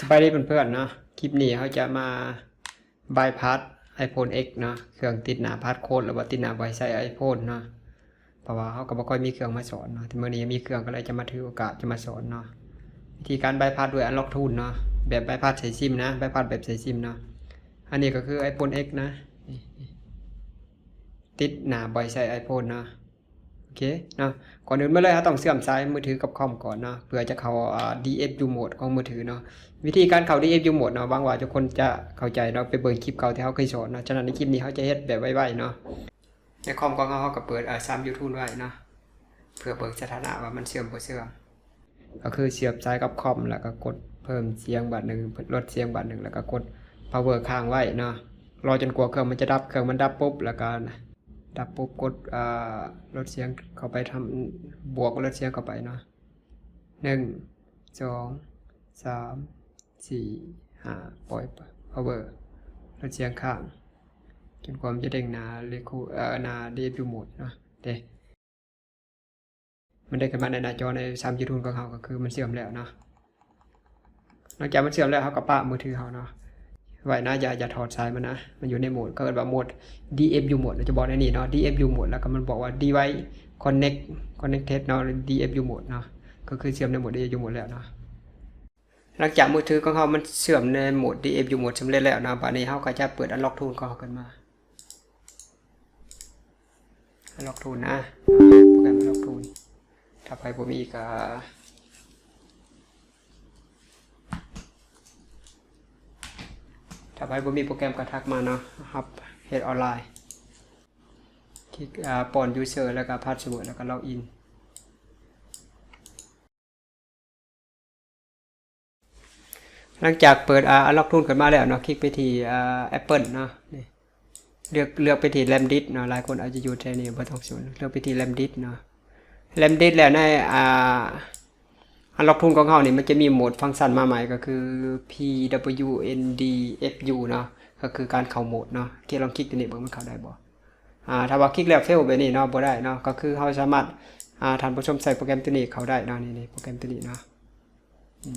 สบายดีเพื่อนๆเนาะคลิปนี้เขาจะมาบายพาส iPhone X เนาะเครื่องติดหนาพาสโค้ดหรือว่าติดหนาไวใช้ iPhone เนาะเพราะว่าเขาก็บ่ค่อยมีเครื่องมาสอนเนาะที่เมื่อนี้มีเครื่องก็เลยจะมาถือโอกาสจะมาสอนเนาะวิธีการบายพาสด้วย Unlock Tool เนาะแบบบายพาสใส่ซิมนะบายพาสแบบใส่ซิมเนาะอันนี้ก็คือ iPhone X นะ ติดหนาไวใช้ iPhone เนาะ เคเนาะก่อนอื่นมาเลยเราต้องเชื่อมสายมือถือกับคอมก่อนเนาะเพื่อจะเข้าอ่า DFU mode ของมือถือเนาะวิธีการเข้า DFU mode เนาะบางว่าทุกคนจะเข้าใจเนาะไปเบิ่งคลิปเก่าที่เขาเคยสอนเนาะฉะนั้นในคลิปนี้เขาจะเฮ็ดแบบไวๆเนาะในคอมของเขาเขาก็เปิดอ่า3 YouTube ไว้เนาะเพื่อเบิ่งสถานะว่ามันเชื่อมบ่เชื่อมก็คือเสียบสายกับคอมแล้วก็กดเพิ่มเสียงบัดหนึ่งลดเสียงบัดหนึ่งแล้วก็กด power ค้างไว้เนาะรอจนกว่าเครื่องมันจะดับเครื่องมันดับปุ๊บแล้วก็ ดับปุ๊บกดลดเสียงเข้าไปทำบวกลดเสียงเข้าไปเนาะหนึ่งสองสามสี่ห้าปล่อย power ลดเสียงข้างจนความจะเด้งนาเลคูเอ่อนาเดฟอยู่หมดเนาะเดมันได้ขึ้นมาในหน้าจอในสามยูทูนของเขาก็คือมันเสื่อมแล้วเนาะหลังจากมันเสื่อมแล้วเขาก็ปะมือถือเขาเนาะ ไว้นะอย่าอย่าถอดสายมันนะ มันอยู่ในโหมดก็เกิดว่าโหมด DFU โหมดเราจะบอกในนี้เนาะ DFU โหมดแล้วก็มันบอกว่า device connect connected เนาะ DFU โหมดเนาะก็คือเชื่อมในโหมด DFU โหมดแล้วเนาะหลังจากมือถือของเขามันเชื่อมในโหมด DFU โหมดสำเร็จแล้วนะบัดนี้เขาก็จะเปิด unlock tool ของเขากันมา unlock tool นะโปรแกรม unlock tool ถ้าใครบ่มีก็ ถ้าใครบ่มีโปรแกรมก็ทักมาเนาะครับเฮ็ดออนไลน์ คลิกอ่าปอนยูเซอร์แล้วก็พาสเวิร์ดแล้วก็ล็อกอินหลังจากเปิดอ่าล็อกทุนกันมาแล้วเนาะคลิกไปที่อ่าแอปเปิลเนาะนี่เลือกเลือกไปที่แรมดิสเนาะหลายคนอาจจะอยู่ในนี้บ่ต้องสนเลือกไปที่แรมดิสเนาะแรมดิสแล้วในอ่า อันล็อกทุนของเขานี่มันจะมีโหมดฟังก์ชันมาใหม่ก็คือ PWNDFU เนาะก็คือการเข้าโหมดเนาะที่ลองคลิกตัวนี้เบิ่งมันเข้าได้บ่อ่าถ้าว่าคลิกแล้วเฟลแบบนี้เนาะบ่ได้เนาะก็คือเราสามารถอ่าท่านผู้ชมใส่โปรแกรมตัวนี้เขาได้เนาะนี่นโปรแกรมตัวนี้เนาะ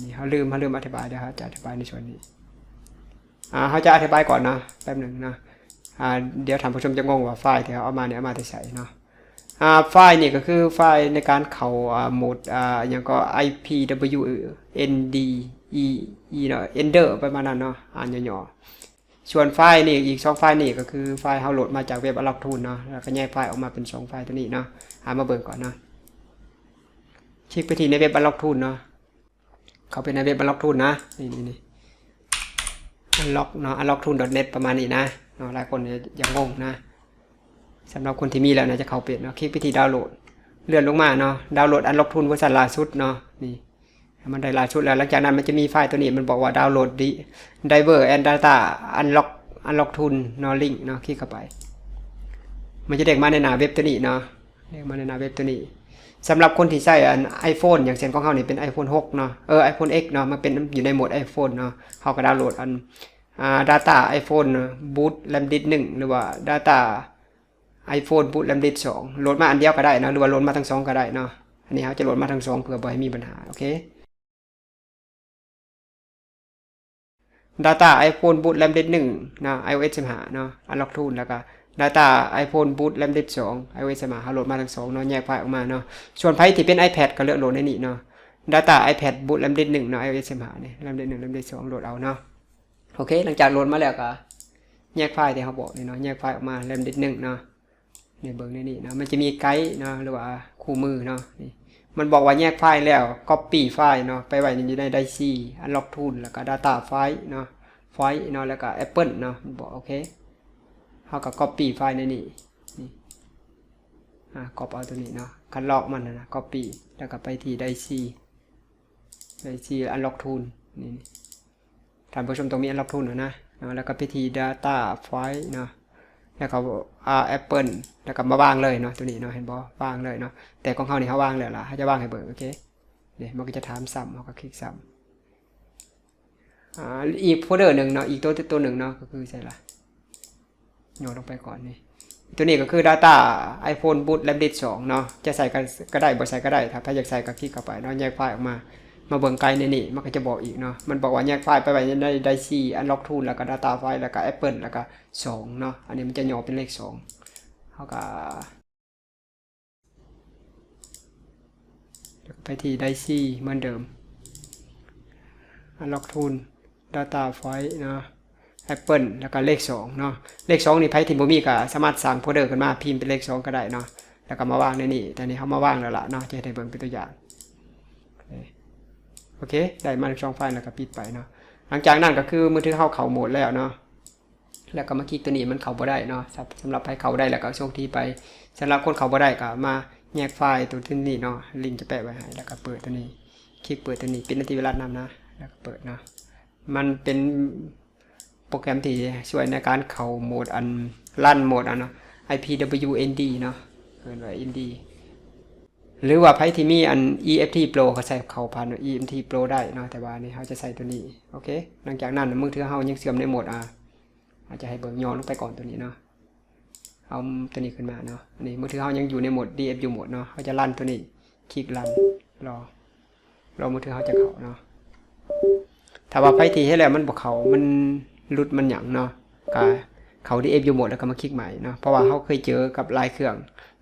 นี่เขาลืมเขาลืมอธิบายเดี๋ยวเขาจะอธิบายในส่วนนี้อ่าเขาจะอธิบายก่อนนะแป๊บหนึ่งนะอ่าเดี๋ยวท่านผู้ชมจะงงว่าไฟล์ที่เขาเอามาเนี่ยเอามาที่ใส่เนาะ ไฟล์เนี่ยก็คือไฟล์ในการเข้าอ่าโหมดอ่าอย่างก็ IPWND E E เนาะ Ender ประมาณนั้นเนาะอ่านย่อๆส่วนไฟล์นี่อีกสองไฟล์นี่ก็คือไฟล์เฮาโหลดมาจากเว็บ Unlock Tool เนาะแล้วก็แยกไฟล์ออกมาเป็นสองไฟล์ตัวนี้เนาะหามาเบิ่งก่อนเนาะคลิกไปที่ในเว็บ Unlock Tool เนาะเขาไปในเว็บ Unlock Tool นะนี่นี่นี่ unlock เนาะ unlocktool.net ประมาณนี้นะเนาะหลายคนยังงงนะ สำหรับคนที่มีแล้วนะจะเข้าเปลี่ยนเนาะคลิกไปที่ดาวน์โหลด เลื่อนลงมาเนาะดาวน์โหลด Unlock Tool เวอร์ชันล่าสุดเนาะนี่มันได้ล่าสุดแล้วหลังจากนั้นมันจะมีไฟล์ตัวนี้มันบอกว่าดาวน์โหลดดิ Diver and Data Unlock Unlock Tool เนาะลิงเนาะคลิกเข้าไป มันจะเด้งมาในหน้าเว็บตัวนี้เนาะเด้งมาในหน้าเว็บตัวนี้สำหรับคนที่ใช้อัน iPhone อย่างเช่นของเขานี่เป็น iPhone 6 เนาะเออ iPhone X เนาะมันเป็นอยู่ในโหมด iPhone เนาะเขาก็ดาวน์โหลดอันอ่า Data iPhone Boot RAM Disk 1หรือว่า Data iPhone Boot RAM Disk 2โหลดมาอันเดียวก็ได้นะหรือว่าโหลดมาทั้งสองก็ได้เนาะอันนี้เขาจะโหลดมาทั้งสองเพื่อบ่ให้มีปัญหาโอเค Data iPhone Boot RAM Disk 1นะ iOS 15เนาะ Unlock Tool แล้วก็ Data iPhone Boot RAM Disk 2 iOS 15เขาโหลดมาทั้งสองเนาะแยกไฟล์ออกมาเนาะส่วนไฟล์ที่เป็น iPad ก็เลือกโหลดในนี้เนาะ Data iPad Boot RAM Disk 1เนาะ iOS 15เนี่ย RAM Disk 1 RAM Disk 2โหลดเอาเนาะโอเค หลังจากโหลดมาแล้วก็แยกไฟล์ที่เขาบอกเนี่นาะแยกไฟล์ออกมา RAM Disk 1เนาะ เนี่ยเบิ่งในนี้เนาะมันจะมีไกด์เนาะหรือว่าคู่มือเนาะนี่มันบอกว่าแยกไฟล์แล้ว copy ไฟล์เนาะไปไว้อยู่ใน Dice Unlock Tool แล้วก็ Data ไฟล์เนาะไฟล์เนาะแล้วก็ Apple เนาะมันบอกโอเคเขาก็ copy ไฟล์ในนี้นี่อ่า copy เอาตัวนี้เนาะคันล็อกมันนะนะ copy แล้วก็ไปที่ Dice Dice Unlock Tool นี่นี่ท่านผู้ชมตรงนี้ Unlock Tool นะนะนะแล้วก็ไปที่ Data ไฟล์เนาะ แล้วเขาอ่าแอปเปิลแล้วก็มาวางเลยเนาะตัวนี้เนาะเห็นบ่วางเลยเนาะแต่ของเขานี่เขาวางแล้วล่ะเขาจะวางให้เบิกโอเคเนี่ยมันก็จะถามซ้ำเขาก็คลิกซ้ำอ่าอีกโฟลเดอร์หนึ่งเนาะอีกตัวตัวหนึ่งเนาะก็คือใช่ละโยนลงไปก่อนนี่ตัวนี้ก็คือ Data iPhone Boot RAM Disk 2เนาะจะใส่ก็ได้บ่ใส่ก็ได้ถ้าถ้าอยากใส่ก็คลิกเข้าไปเนาะแยกไฟล์ออกมา มาเบิ่งไกลในนี่มันก็จะบอกอีกเนาะมันบอกว่าแยกไฟล์ไปไว้ในไดซี่อันล็อกทูลแล้วก็ Data ไฟล์แล้วก็ Apple แล้วก็2เนาะอันนี้มันจะย่อเป็นเลข2เฮาก็แล้วก็ไปที่ไดซี่เหมือนเดิมอันล็อกทูล Data ไฟล์เนาะ Apple แล้วก็เลข2เนาะเลข2นี่ไผที่บ่มีก็สามารถสร้างโฟลเดอร์ขึ้นมาพิมพ์เป็นเลข 2 ก็ได้เนาะแล้วก็มาวางในนี่แต่นี่เฮามาวางแล้วล่ะเนาะจะได้เบิ่งเป็นตัวอย่าง โอเค ได้มาช่องไฟล์แล้วก็ปิดไปเนาะ หลังจากนั้นก็คือมือถือเข้าเข่าโหมดแล้วเนาะ แล้วก็มาคลิกตัวนี้มันเข่าบ่ได้เนาะสำหรับให้เข่าได้แล้วก็โชคดีไปสำหรับคนเข่าบ่ได้ก็มาแยกไฟล์ตัวที่นี่เนาะ ลิงก์จะแปะไว้ให้แล้วก็เปิดตัวนี้ คลิกเปิดตัวนี้ปิดนาทีเวลานำนะ แล้วก็เปิดเนาะ มันเป็นโปรแกรมที่ช่วยในการเข้าโหมดอันลั่นโหมดอันเนาะ IPWND เนาะเกินไว้ ND หรือว่าไพที่มีอัน EFT Pro เขาใส่เข้าผ่าน EMT Pro ได้เนาะแต่ว่านี่เขาจะใส่ตัวนี้โอเคหลังจากนั้นมือถือเขายังเสื่อมในโหมดอะอาจจะให้เบิ่งย้อนลงไปก่อนตัวนี้เนาะเอาตัวนี้ขึ้นมาเนาะนี่มือถือเขายังอยู่ในโหมด DFU โหมดเนาะเขาจะลั่นตัวนี้คลิกลั่นรอรอมือถือเขาจะเข้าเนาะถ้าว่าไพที่ให้แล้วมันบอกเขามันหลุดมันหยั่งเนาะก็เขา DFU โหมดแล้วก็มาคลิกใหม่เนาะเพราะว่าเขาเคยเจอกับลายเครื่อง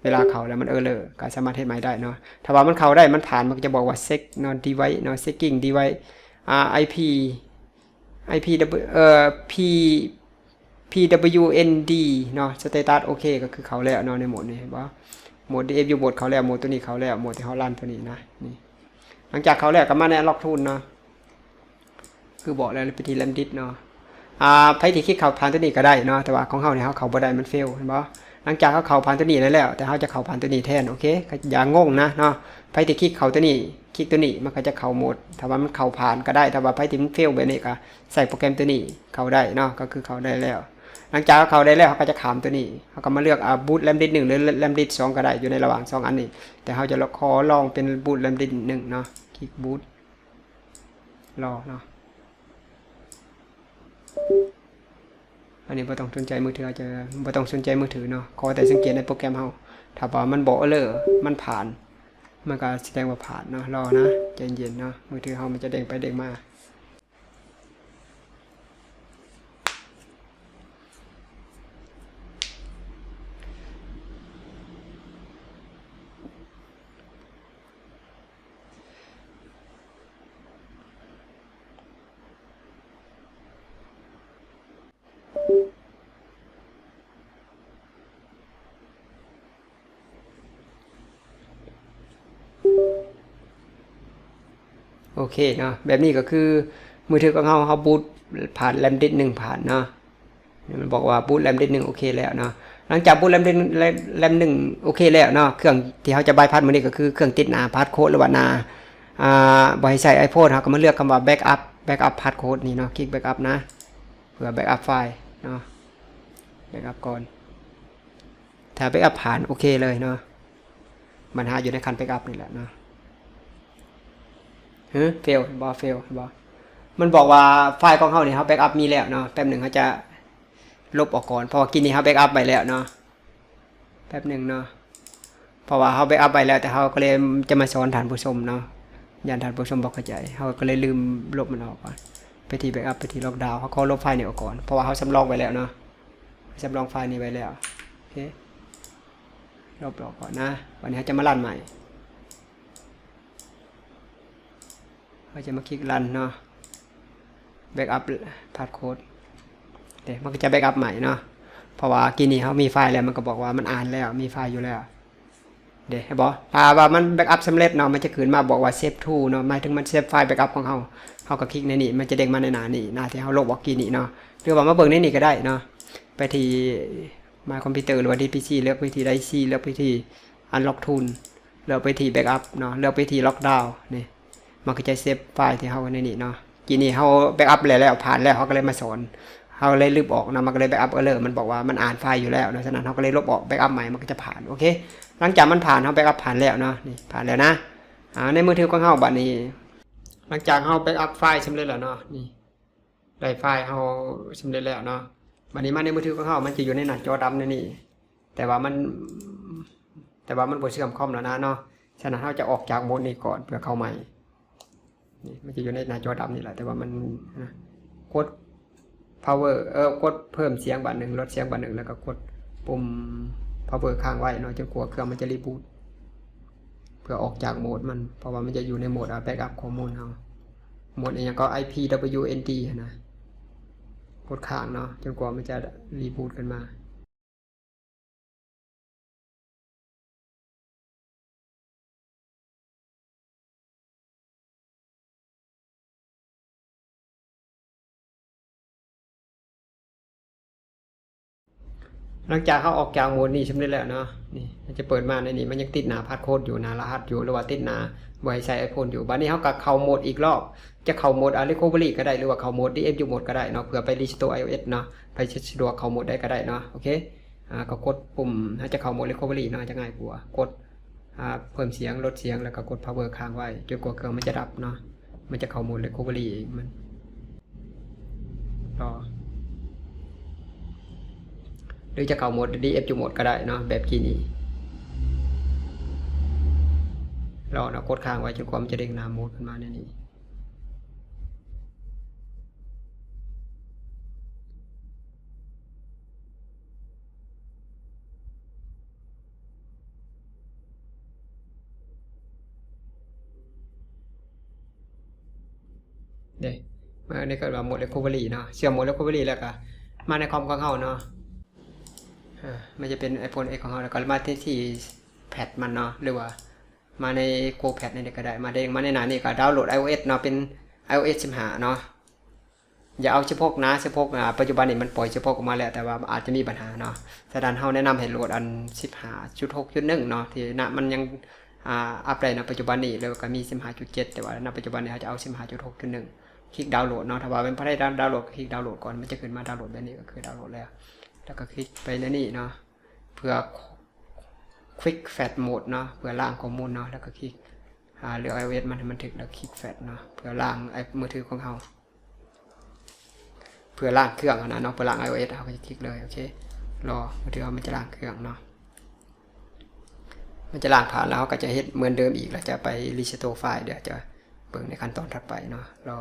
เวลาเขาแล้วมันเออเลอก็สามารถเฮ็ดใหม่ได้เนาะถ้าว่ามันเข้าได้มันผ่านมันก็จะบอกว่า sec เนาะ device เนาะ secking device อ่า IP IP W เอ่อ P PWND เนาะ status โอเคก็คือเขาแล้วเนาะในโหมดนี้เห็นปะโหมด DFU โหมดเขาแล้วโหมดตัวนี้เขาแล้วโหมดที่เขาลั่นตัวนี้นะนี่หลังจากเขาแล้วก็มาใน unlock tool เนาะคือบอกแล้วไปที่ lambdit เนาะอ่าไผที่คลิกเขาผ่านตัวนี้ก็ได้เนาะแต่ว่าของเฮาเนี่ยเฮาเขาบ่ได้มันเฟลเห็นปะ ลังจากเขาเข้าผ่านตัวนี้แล้ว แต่เขาจะเข้าผ่านตัวนี้แทนโอเคอย่างงงนะเนาะไพ่ที่คลิกเข้าตัวนี้คลิกตัวนี้มันก็จะเข้าหมดถ้าว่ามันเข้าผ่านก็ได้ถ้าว่าไพ่ที่มันเฟลแบบนี้ก็ใส่โปรแกรมตัวนี้เข้าได้เนาะก็คือเข้าได้แล้ว หลังจากเขาเข้าได้แล้วเขาก็จะขามตัวนี้เขาก็มาเลือกอาบูทแลมดิดหนึ่งหรือแลมดิดสองก็ได้อยู่ในระหว่างสองอันนี้ แต่เขาจะขอลองเป็นบูทแลมดิดหนึ่งเนาะคลิกบูทรอเนาะ อันนี้บ่ต้องสนใจมือถืออาจจะบ่ต้องสนใจมือถือเนาะขอแต่สังเกตในโปรแกรมเฮาถ้าว่ามันบอกเลอมันผ่าน มันก็แสดงว่าผ่านเนาะรอนะใจเย็นๆเนาะมือถือเฮามันจะเด้งไปเด้งมา โอเคเนาะแบบนี้ก็คือมือถือของเฮาเฮาบูตผ่านแรมดิสหนึ่งผ่านเนาะมันบอกว่าบูตแรมดิสหนึ่งโอเคแล้วเนาะหลังจากบูตแรมดิสแรมหนึ่งโอเคแล้วเนาะเครื่องที่เขาจะบายพาสมือนี้ก็คือเครื่องติดหน้าพาสโค้ดหรือว่าหน้าอ่าบริษัทไอโฟนเขาก็มาเลือกคำว่า backup backup path code นี่เนาะคลิก backup นะเพื่อ backup ไฟล์ เนาะ backup ก่อน ถ้า backup ผ่านโอเคเลยเนาะมันหาอยู่ในคัน backup นี่แหละเนาะเฮ้ย fail บอ fail บอมันบอกว่าไฟล์ของเขาเนี่ยเขา backup มีแล้วเนาะแป๊บหนึ่งเขาจะลบออกก่อนพราะว่ากินนี้เขา backup ไปแล้วเนาะแป๊บหนึ่งเนาะเพราะว่าเขา backup ไปแล้วแต่เขาก็เลยจะมาสอนฐานผู้ชมเนาะยานท่านผู้ชมบอกเข้าใจเขาก็เลยลืมลบมันออกก่อน ไปที่แบ็กอัพไปที่ล็อกดาวน์เขาก็ลบไฟล์นี้ออกก่อน เพราะว่าเขาสำรองไว้แล้วเนาะสำรองไฟล์นี้ไว้แล้วโอเคลบออกก่อนนะวันนี้จะมารันใหม่เขาจะมาคลิกรันเนาะแบ็กอัพพาสโค้ดเดี๋ยวมันก็จะแบ็กอัพใหม่เนาะเพราะว่ากินนี้เขามีไฟล์แล้วมันก็บอกว่ามันอ่านแล้วมีไฟล์อยู่แล้ว เดี๋ยวบอกถ้าว่ามันแบ็กอัพสำเร็จเนาะมันจะขึ้นมาบอกว่าเซฟทูเนาะหมายถึงมันเซฟไฟล์แบ็กอัพของเขาเขาก็คลิกในนี่มันจะเด้งมาในหน้านี่หน้าที่เขาลบออกกีนี่เนาะหรือว่ามาเบิ่งในนี่ก็ได้เนาะไปที่มาคอมพิวเตอร์หรือว่าที่พีซีเลือกไปที่ไดซีเลือกไปที่อันล็อกทูลเลือกไปที่แบ็กอัพเนาะเลือกไปที่ล็อกดาวน์นี่มันก็จะเซฟไฟล์ที่เขาในนี่เนาะกีนี่เขาแบ็กอัพแล้วแล้วผ่านแล้วเขาก็เลยมาสอน เขาเลยลบออกนะมันก็เลยแบ็กอัพเออร์มันบอกว่ามันอ่านไฟล์อยู่แล้วนะฉะนั้นเขาก็เลยลบออกแบ็กอัพใหม่มันก็จะผ่านโอเค หลังจากมันผ่านเขาแบ็กอัพผ่านแล้วเนาะนี่ผ่านแล้วนะอ่าในมือถือของเขาบัดนี้ หลังจากเขาแบ็กอัพไฟล์สำเร็จแล้วเนาะนี่ได้ไฟล์เขาสำเร็จแล้วเนาะบัดนี้มาในมือถือของเขามันจะอยู่ในหน้าจอดำในนี่ แต่ว่ามัน แต่ว่ามันบ่เชื่อมคอมแล้วนะเนาะฉะนั้นเขาจะออกจากโหมดนี้ก่อนเพื่อเข้าใหม่นี่มันจะอยู่ในหน้าจอดำนี่แหละแต่ว่ามันนะกด power เออกดเพิ่มเสียงบัตรหนึ่งลดเสียงบัตรหนึ่งแล้วก็กดปุ่ม power ค้างไว้เนาะจนกลัวเครื่องมันจะรีบูตเพื่อออกจากโหมดมัน เพราะว่ามันจะอยู่ในโหมดเอาแบ็กอัพข้อมูลเอาโหมดอย่างก็ IPWNT นะกดค้างเนาะจนกว่ามันจะรีบูตกันมา หลังจากเขาออกจากโหมดนี้ชำเร็จแล้วเนาะนี่มันจะเปิดมาในนี้มันยังติดหนาพาสโค้ดอยู่หนารหัสอยู่หรือว่าติดหนาไว้ใส่ไอโฟนอยู่บัดนี้เขาก็เข้าโหมดอีกรอบ จะเข้าโหมดอะ recovery ก็ได้หรือว่าเข้าโหมด DFU โหมดก็ได้เนาะเพื่อไป restore iOS เนาะไปสะดวกเข้าโหมดได้ก็ได้เนาะโอเคอ่าก็กดปุ่มถ้าจะเข้าโหมด recovery เนาะจะง่ายกว่ากดอ่าเพิ่มเสียงลดเสียงแล้วก็กด power ค้างไว้จนกว่าเครื่องมันจะดับเนาะมันจะเข้าโหมด recovery เองมันรอ รือจะเข้าโหมด DFU โหมดก็ได้เนาะแบบกี้นี้รอเนาะกดค้างไว้จนกว่ามันจะเด้งน้าโหมดขึ้นมาในนี้เด้มาในก็ว่าโหมด recovery เนาะเชื่อมหมด recovery แล้วก็มาในคอมของเฮาเนาะ มันจะเป็น iPhone X ของเฮาแล้วก็มาที่ที่แพดมันเนาะหรือว่า มาใน Go Pad นี่ก็ได้ มาเด้งมาในหนานี่ก็ดาวน์โหลด iOS เนาะเป็น iOS 15เนาะอย่าเอาเฉพาะนะเฉพาะปัจจุบันนี่มันปล่อยเฉพาะออกมาแล้วแต่ว่าอาจจะมีปัญหาเนาะฉะนั้นเฮาแนะนำให้โหลดอัน15.6.1เนาะที่ณมันยังอ่าอัปเดตในปัจจุบันนี้แล้วก็มี15.7แต่ว่าณปัจจุบันนี้เขาจะเอา15.6.1คลิกดาวน์โหลดเนาะถ้าว่าเป็นพอได้ดาวน์โหลดคลิกดาวน์โหลดก่อนมันจะขึ้นมาดาวน์โหลดแบบนี้ก็คือดาวน์โหลดแล้ว แล้วก็คลิกไปในนี่เนาะเพื่อ quick fat mode เนาะเพื่อล้างข้อมูลเนาะแล้วก็คลิกหาเลือก iOS มันให้มันถึกแล้วคลิก fat เนาะเพื่อล้างไอ้มือถือของเราเพื่อล้างเครื่องนะเนาะเพื่อล้าง iOS เราก็จะคลิกเลยโอเครอมือถือเรามันจะล้างเครื่องเนาะมันจะล้างผ่านแล้วก็จะเฮ็ดเหมือนเดิมอีกแล้วจะไป restore ไฟล์เดี๋ยวจะเบิ่งในขั้นตอนถัดไปเนาะรอ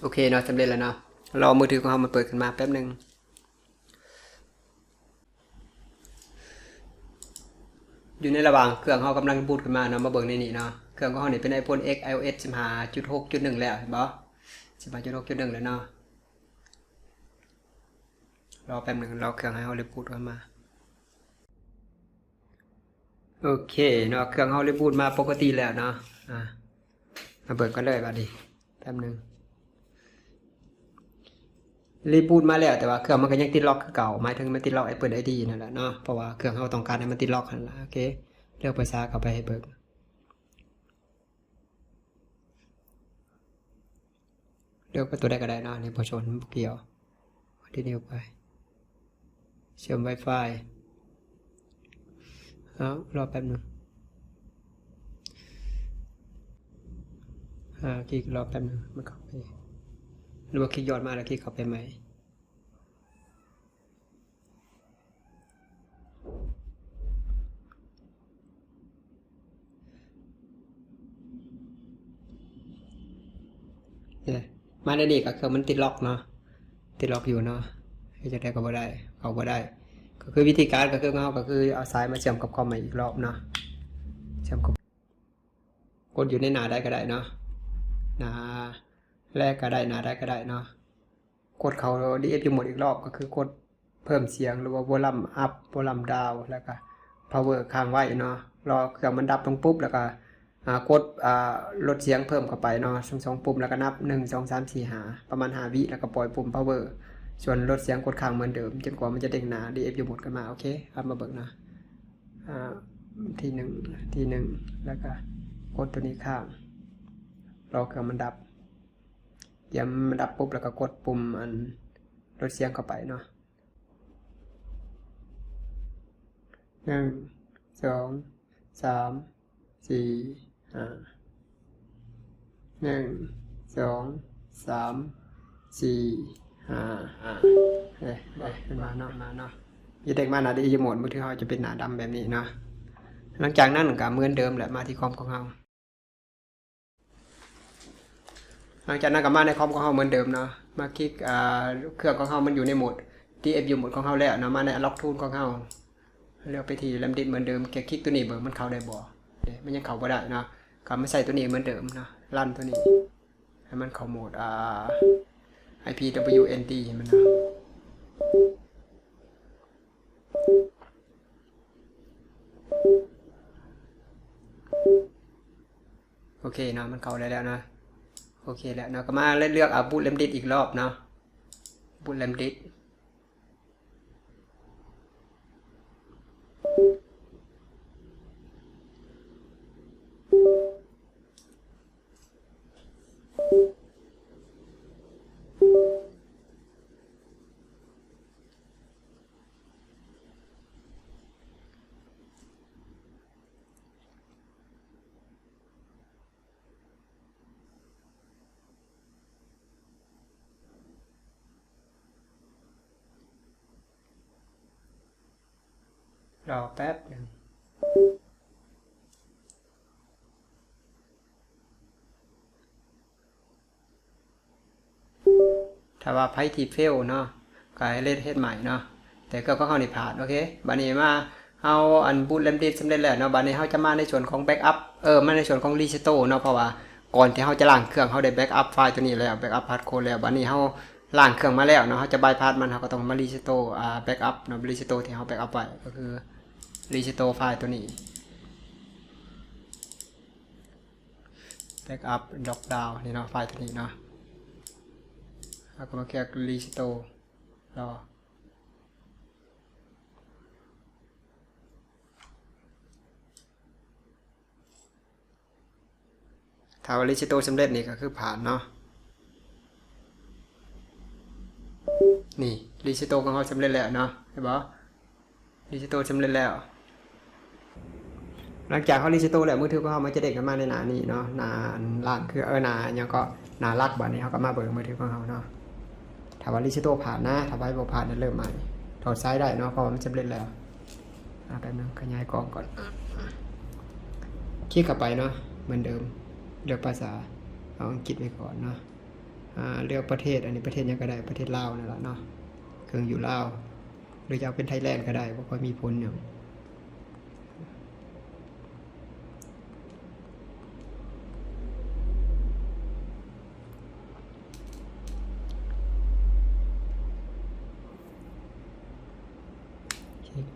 โอเคเนาะสำเร็จแล้วเนาะรอมือถือของเรามันเปิดขึ้นมาแป๊บหนึ่งอยู่ในระหว่างเครื่องเขากำลังบูตขึ้นมาเนาะมาเบิ่งในนี้เนาะเครื่องของเขาเนี่ยเป็น iPhone X iOS 15.6.1 แล้วเห็นปะ15.6.1 แล้วเนาะรอแป๊บหนึ่งรอเครื่องให้เขาเรีบูตขึ้นมาโอเคเนาะเครื่องเขาเรีบูตมาปกติแล้วเนาะอ่ามาเบิกกันเลยบัดนี้แป๊บหนึ่ง รีบูตมาแล้วแต่ว่าเครื่องมันก็ยังติดล็อกคือเก่าหมายถึงมันติดล็อก Apple ID นั่นแหละเนาะเพราะว่าเครื่องเขาต้องการให้มันติดล็อกนั่นแหละโอเคเลือกภาษาเข้าไปให้เบิกเลือกไประตูได้ก็ได้เนาะในพอชนเกี่ยวที่นิ้วไป เชื่อม Wi-Fi เอารอแป๊บหนึงอ่าคลิกรอแป๊บหนึงมันเข้าไป หรือว่าคลิกยอนมาแล้วคลิกเข้าไปใหม่เนี่ยมาในนี่ก็คือมันติดล็อกเนาะติดล็อกอยู่เนาะให้จะได้ก็บ่ได้เขาบ่ได้ ก็คือวิธีการก็คือเงาก็คือเอาสายมาเชื่อมกับคอมใหม่อีกรอบเนาะเชื่อมกับกดอยู่ในหนาได้ก็ได้เนาะหนา แรกก็ได้หน้าได้ก็ได้เนาะกดเขาดีเอฟหมดอีกรอบก็คือกดเพิ่มเสียงหรือว่า volume up volume down แล้วก็ power ค้างไว้เนาะรอเครื่องมันดับลงปุ๊บแล้วก็กดลดเสียงเพิ่มเข้าไปเนาะสองสองปุ่มแล้วก็นับ 1 2 3 4 5ประมาณ5วิแล้วก็ปล่อยปุ่ม power ส่วนลดเสียงกดค้างเหมือนเดิมจนกว่ามันจะเด้งหน้า DF อยู่หมดกันมา โอเคเอามาเบิกนะอ่าทีหนึ่งทีหนึ่งแล้วก็กดตัวนี้ข้างรอเครื่องมันดับ เดี๋ยมันดับปุ๊บแล้วก็กดปุ่มอันลดเสียงเข้าไปเนาะหนึ่งสองสามสี่ห้าหนึ่งสองสามสี่ห้าห้าเฮ้ยได้ขึ้นมาเนาะมาเนาะยี่เด็กมาหนาดีจะหมดมือถือเขาจะเป็นหนาดำแบบนี้เนาะหลังจากนั้นก็เหมือนเดิมแหละมาที่คอมของเรา หลังจากนั้นก็มาในคอมของเราเหมือนเดิมเนาะมาคลิกอ่าเครื่องของเรามันอยู่ในโหมด DFU โหมดของเราแล้วเนาะมาใน Unlock Tool ของเราเลือกไปที่แรมดิสเหมือนเดิมแกคลิกตัวนี้เบิ่งมันเข้าได้บ่เด้มันยังเข้าบ่ได้เนาะก็ไม่ใส่ตัวนี้เหมือนเดิมเนาะลั่นตัวนี้ให้มันเข้าโหมดอ่า IPWND ให้มันนะโอเคเนาะมันเข้าได้แล้วนะ โอเคแล้วเนาะก็มาเลือกเอาบูตเลมดิสอีกรอบเนาะบูตเลมดิส รอแป๊บหนึ่งถ้าว่าไพ่ทีเฟลเนาะก็ให้เล่นเฮ็ดใหม่เนาะแต่ก็ก็เข้าในผ่านโอเคบัดนี้มาเอาอันบูทแลมดิสำเร็จแล้วเนาะบัดนี้เฮาจะมาในส่วนของแบ็กอัพเออมาในส่วนของรีสโตเนาะเพราะว่าก่อนที่เฮาจะล้างเครื่องเฮาได้แบ็กอัพไฟล์ตัวนี้แล้วแบ็กอัพพาสโคแล้วบัดนี้เฮาล้างเครื่องมาแล้วเนาะเฮาจะบายพาสมันเฮาก็ต้องมารีสโตอ่าแบ็กอัพเนาะรีสโตที่เฮาแบ็กอัพไว้ก็คือ รีสโตไฟล์ตัวนี้แบ็กอัพด็อกดาวนี่เนาะไฟล์ตัวนี้เนาะแล้วก็มาแค่รีสโตรอถ้าว่าลิชิโตสำเร็จนี่ก็คือผ่านเนาะ นี่ลิชิโตของเขาสำเร็จแล้วเนาะเห็นปะลิชิโตสำเร็จแล้ว หลังจากเขาลิชิโตแล้วมือถือของเขามันจะเด็กกันมาในหนานี้เนาะหนาล่างคือเออหนายังก็หนาลักบัดนี้เขาก็มาเบิกมือถือของเขาเนาะถ้าว่าลิชิโตผ่านนะถ้าว่าบ่ผ่านนั่นเริ่มใหม่ถอดซ้ายได้เนาะเพราะว่ามันสำเร็จแล้วเอะแป๊บนึงขยายกล้องก่อนคลิกเข้าไปเนาะเหมือนเดิมเลือกภาษาเอาอังกฤษไว้ก่อนเนาะเลือกประเทศอันนี้ประเทศยังก็ได้ประเทศลาวนั่นแหละเนาะเครื่องอยู่ลาวหรือจะเอาเป็นไทยแลนด์ก็ได้เพราะมีผลอยู่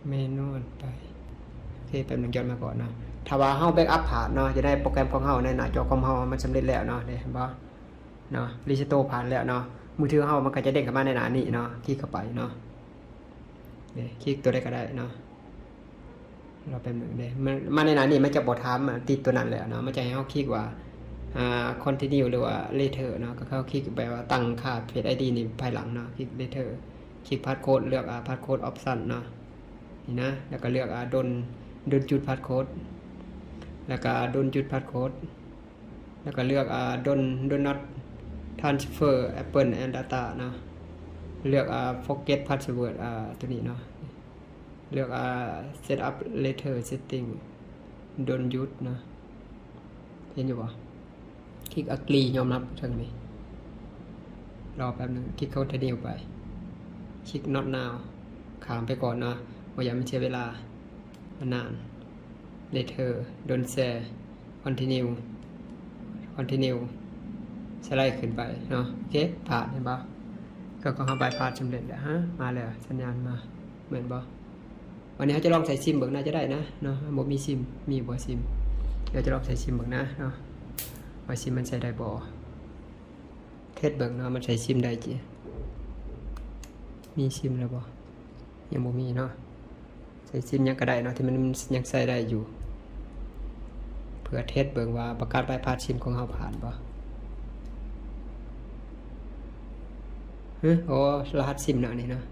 เมนูไปโอเคแป๊บนึงย้อนมาก่อนเนาะถ้าว่าเฮาแบ็กอัพผ่านเนาะจะได้โปรแกรมของเฮาในหน้าจอคอมเฮามันสำเร็จแล้วเนาะเห็นบ่เนาะรีสโตผ่านแล้วเนาะมือถือเฮามันก็จะเด้งเข้ามาในหน้านี้เนาะคลิกเข้าไปเนาะเด้คลิกตัวใดก็ได้เนาะเราเป็นหนึ่งเด้มันมาในหน้านี้มันจะบ่ถามติดตัวนั้นแล้วเนาะมันจะให้เฮาคลิกว่าอ่า continue หรือว่า later เนาะก็เข้าคลิกไปว่าตั้งค่า Face ID นี่ภายหลังเนาะคลิก later คลิกพาสโค้ดเลือกอ่าพาสโค้ด option เนาะ นี่นะ แล้วก็เลือกอาดนดนจุดพาสโค้ด แล้วก็ดนจุดพาสโค้ด แล้วก็เลือกอาดนดน not transfer apple and data เนาะ เลือกอ่า forget password อ่าตัวนี้เนาะ เลือกอ่า set up later setting ดนยุดเนาะเห็นอยู่ปะคลิก agree ยอมรับทางนี้ รอแป๊บนึง คลิกเข้าทนิวไป คลิก not now ขามไปก่อนเนาะ ว่าอย่ามันเสียเวลามันนาน later don't share continue continue สไลด์ขึ้นไปเนาะโอเคผ่านเห็นปะเครื่องของเขาบายพาสสำเร็จแล้วฮะมาแล้วสัญญาณมาเหมือนบ่วันนี้เขาจะลองใส่ซิมเบิ่งน่าจะได้นะเนาะบ่มีซิมมีบ่ซิมเดี๋ยวจะลองใส่ซิมเบิ่งนะเนาะว่าซิมมันใส่ได้บ่เทสเบิ่งเนาะมันใส่ซิมได้จิมีซิมแล้วบ่ยังบ่มีเนาะ ใส่ซิมยังก็ได้เนาะที่มันยังใส่ได้อยู่ เพื่อเทสเบิ่งว่าประกาศใบพาสซิมของเราผ่านบ่ฮะโอ้รหัสซิมเนาะนี่เนาะ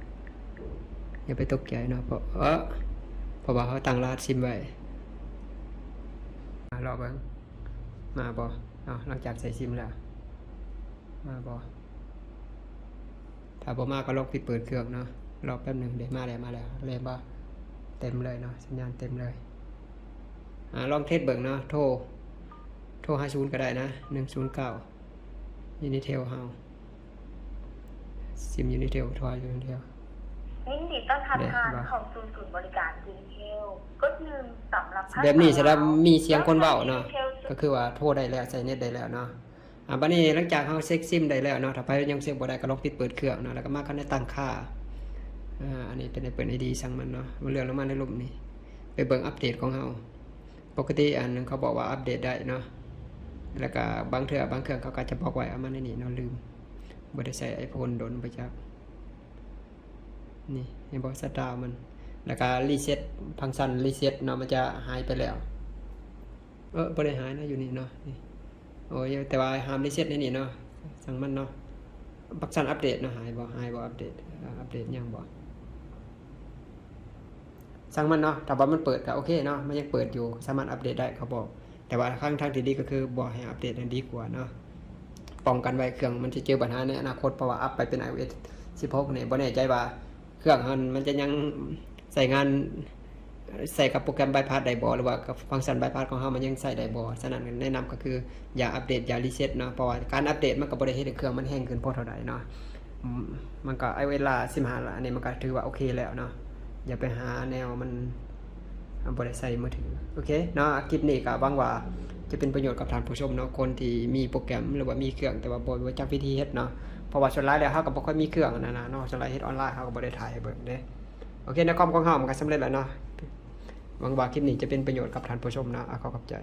อย่าไปตกใจเนาะเพราะเออเพราะว่าเขาตั้งรหัสซิมไว้มารอเบิ่งมาบ่เอาหลังจากใส่ซิมแล้ว มาบ่ถ้าบ่มาก็ลองปิดเปิดเครื่องเนาะรอแป๊บหนึ่งเดี๋ยวมาแล้วมาแล้วเลยบ่ เต็มเลยเนาะสัญญาณเต็มเลยอ่าลองเทสเบิ่งเนาะโทรโทรหาศูนย์ก็ได้นะหนึ่งศูนย์เก้ายูนิเทลเฮาซิมยูนิเทลโทรหายูนิเทลยินดีต้อนรับเนี่ยทานว่าของศูนย์ศูนย์บริการดีเทลกดหนึ่งสำหรับแบบนี้จะได้มีเสียงคนเว้าเนาะดีทลก็คือว่าโทรได้แล้วใส่เน็ตได้แล้วเนาะอ่าบัดนี้หลังจากเฮาเซ็กซิมได้แล้วเนาะถ้าไปยังเซ็กบ่ได้ก็ลองปิดเปิดเครื่องเนาะแล้วก็มาเข้าในตั้งค่า อ่าอันนี้เป็นในเปิด ID สั่งมันเนาะมันเรื่องลงมาในรูปนี้ไปเบิ่งอัปเดตของเฮาปกติอันหนึงเขาบอกว่าอัปเดตได้เนาะแล้วก็บางเทื่อบางเครื่องเขาก็จะบอกไว้เอามาในนี้เนาะลืมบ่ได้ใส่ iPhone โดนไปจักนี่เห็นบ่สตาร์มัน แล้วก็รีเซ็ตฟังก์ชันรีเซ็ตเนาะมันจะหายไปแล้ว เออบ่ได้หายนะอยู่นี่เนาะนี่โอ้ยแต่ว่าห้ามรีเซ็ตในนี่เนาะสั่งมันเนาะฟังก์ชันอัปเดตเนาะหายบ่หายบ่อัปเดตอัปเดตยังบ่ สั่งมันเนาะถ้าว่ามันเปิดก็โอเคเนาะมันยังเปิดอยู่สามารถอัปเดตได้เขาบอก แต่ว่าข้างทางที่ดีก็คือบ่ให้อัปเดตนั้นดีกว่าเนาะป้องกันไว้เครื่องมันจะเจอปัญหาในอนาคตเพราะว่าอัปไปเป็น iOS 16เนี่ยบ่แน่ใจว่าเครื่องมันมันจะยังใส่งานใส่กับโปรแกรมบายพาสได้บ่หรือว่ากับฟังก์ชันบายพาสของเฮามันยังใส่ได้บ่ฉะนั้นแนะนำก็คืออย่าอัปเดตอย่ารีเซ็ตเนาะเพราะว่าการอัปเดตมันก็บ่ได้เฮ็ดให้เครื่องมันแห้งขึ้นพอเท่าใดเนาะมันก็ไอ้เวลา15ละอันนี้มันก็ถือว่าโอเคแล้วเนาะ อย่าไปหาแนวมันบ่ได้ใส่มือถือ โอเคเนาะคลิปนี้ก็บางว่าจะเป็นประโยชน์กับท่านผู้ชมเนาะคนที่มีโปรแกรมหรือว่ามีเครื่องแต่ว่าบ่รู้จักวิธีเฮ็ดเนาะเพราะว่าส่วนหลายแล้วเฮาก็บ่ค่อยมีเครื่องนั่นนะเนาะส่วนหลายเฮ็ดออนไลน์เฮาก็บ่ได้ถ่ายเบิ่งเด้โอเคในคอมของเฮามันก็สำเร็จแล้วเนาะหวังว่าคลิปนี้จะเป็นประโยชน์กับท่านผู้ชมนะอะขอขอบใจ